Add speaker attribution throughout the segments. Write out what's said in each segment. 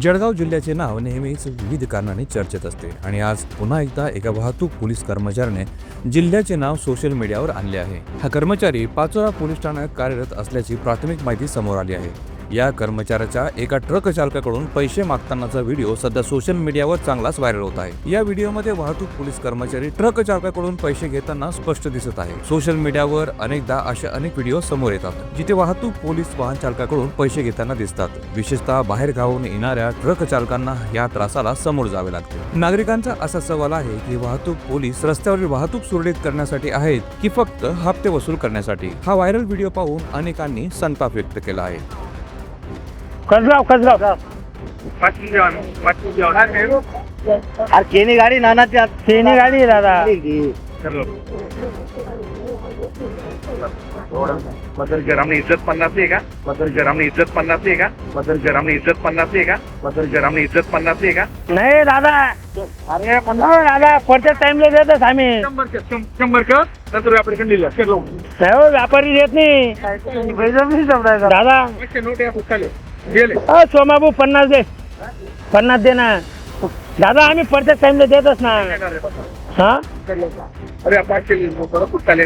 Speaker 1: जळगाव जिल्ह्याचे नाव नेहमीच विविध कारणांनी चर्चेत असते आणि आज पुन्हा एकदा एका वाहतूक पोलीस कर्मचाऱ्याने जिल्ह्याचे नाव सोशल मीडियावर आणले आहे. हा कर्मचारी पाचोरा पोलीस ठाण्यात कार्यरत असल्याची प्राथमिक माहिती समोर आली आहे. या कर्मचाऱ्याच्या एका ट्रक चालकाकडून पैसे मागतानाचा व्हिडिओ सध्या सोशल मीडियावर चांगलाच व्हायरल होत आहे. या व्हिडिओमध्ये वाहतूक पोलीस कर्मचारी ट्रक चालकाकडून पैसे घेताना स्पष्ट दिसत आहे. सोशल मीडियावर अनेकदा असे अनेक व्हिडिओ समोर येतात जिथे वाहतूक पोलीस वाहन चालकाकडून पैसे घेताना दिसतात. विशेषतः बाहेर गावून येणाऱ्या ट्रक चालकांना या त्रासाला समोर जावे लागते. नागरिकांचा असा सवाल आहे की वाहतूक पोलीस रस्त्यावरील वाहतूक सुरळीत करण्यासाठी आहेत की फक्त हप्ते वसूल करण्यासाठी? हा व्हायरल व्हिडिओ पाहून अनेकांनी संताप व्यक्त केला आहे.
Speaker 2: कसगाव कसगाव. अरे केनी गाडी नाना त्या केनी गाडी आहे दादा.
Speaker 3: चलो. बदल जरामने इज्जत पन्नास आहे का? बदल जरामने इज्जत पन्नास आहे का? बदल जरामने इज्जत पन्नास आहे का? बदल जरामने इज्जत पन्नास आहे का?
Speaker 2: नाही दादा. अरे हो दादा पुढच्या टाइमला देतच आम्ही.
Speaker 3: शंभर कर शं- शंभर कर नंतर
Speaker 2: नाही हो व्यापारी देत नाही. दादा.
Speaker 3: पाचशे नोट या पुस्तकाले. गेले.
Speaker 2: हो सोमाबू पन्नास दे. पन्नास दे ना. दादा आम्ही पुढच्या टाइमला देतच ना. हा?
Speaker 3: अरे पाचशे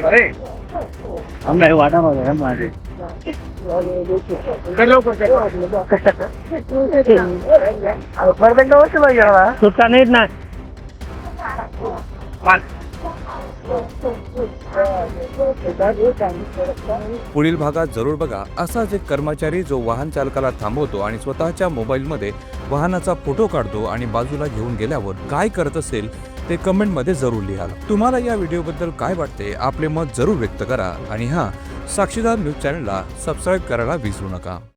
Speaker 3: अरे
Speaker 2: वाटा माझे
Speaker 3: लवकर कर.
Speaker 2: सुट्टा नाहीत ना.
Speaker 1: पुढील भागात जरूर बघा. असाच एक कर्मचारी जो वाहन चालकाला थांबवतो आणि स्वतःच्या मोबाईलमध्ये वाहनाचा फोटो काढतो आणि बाजूला घेऊन गेल्यावर काय करत असेल ते कमेंटमध्ये जरूर लिहा. तुम्हाला या व्हिडिओबद्दल काय वाटते? आपले मत जरूर व्यक्त करा. आणि हा साक्षीदार न्यूज चॅनलला सबस्क्राईब करायला विसरू नका.